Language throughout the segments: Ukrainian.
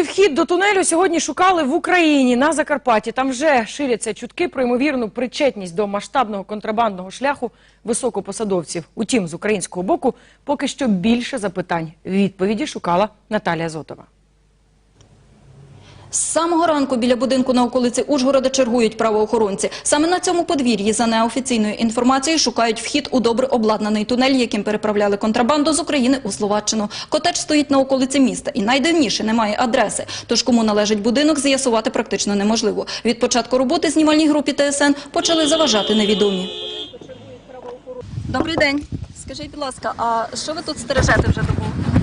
Таємний вхід до тунелю сьогодні шукали в Україні на Закарпатті. Там вже ширяться чутки про ймовірну причетність до масштабного контрабандного шляху високопосадовців. Утім, з українського боку поки що більше запитань. Відповіді шукала Наталія Зотова. З самого ранку біля будинку на околиці Ужгорода чергують правоохоронці. Саме на цьому подвір'ї, за неофіційною інформацією, шукають вхід у добре обладнаний тунель, яким переправляли контрабанду з України у Словаччину. Котедж стоїть на околиці міста і найдивніше немає адреси. Тож кому належить будинок, з'ясувати практично неможливо. Від початку роботи знімальній групі ТСН почали заважати невідомі. Добрий день. Скажіть, будь ласка, а що ви тут стережете вже добу?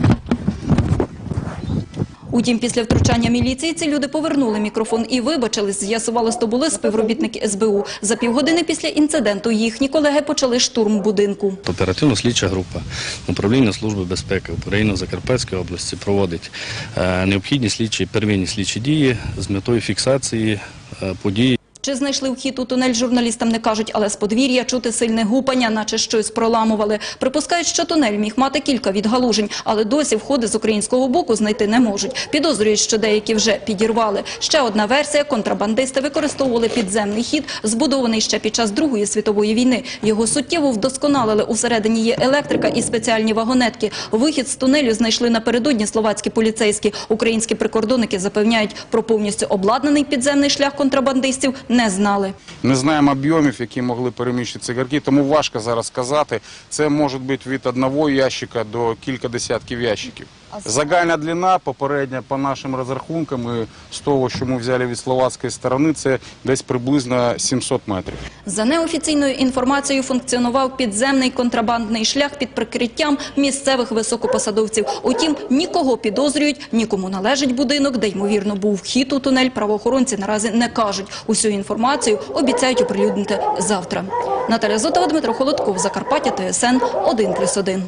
Утім, після втручання міліції ці люди повернули мікрофон і вибачились. З'ясували, то були співробітники СБУ. За півгодини після інциденту їхні колеги почали штурм будинку. Оперативно-слідча група управління Служби безпеки Україно-Закарпатської області проводить е, необхідні слідчі первинні слідчі дії з метою фіксації подій. події. Чи знайшли вхід у тунель, журналістам не кажуть, але з подвір'я чути сильне гупання, наче щось проламували. Припускають, що тунель міг мати кілька відгалужень, але досі входи з українського боку знайти не можуть. Підозрюють, що деякі вже підірвали. Ще одна версія – контрабандисти використовували підземний хід, збудований ще під час Другої світової війни. Його суттєво вдосконалили. Усередині є електрика і спеціальні вагонетки. Вихід з тунелю знайшли напередодні словацькі поліцейські. Українські прикордонники запевняють, про повністю обладнаний підземний шлях контрабандистів не знали. Не знаємо об'ємів, які могли переміщити цигарки, тому важко зараз сказати. Це може бути від одного ящика до кілька десятків ящиків. Загальна длина попередня по нашим розрахункам і з того, що ми взяли від словацької сторони, це десь приблизно 700 метрів. За неофіційною інформацією функціонував підземний контрабандний шлях під прикриттям місцевих високопосадовців. Утім, нікого підозрюють, нікому належить будинок, де ймовірно був вхід у тунель. Правоохоронці наразі не кажуть. Усю інформацію обіцяють оприлюднити завтра. Наталя Зотова, Дмитро Холодков, Закарпаття, ТСН 1+,1.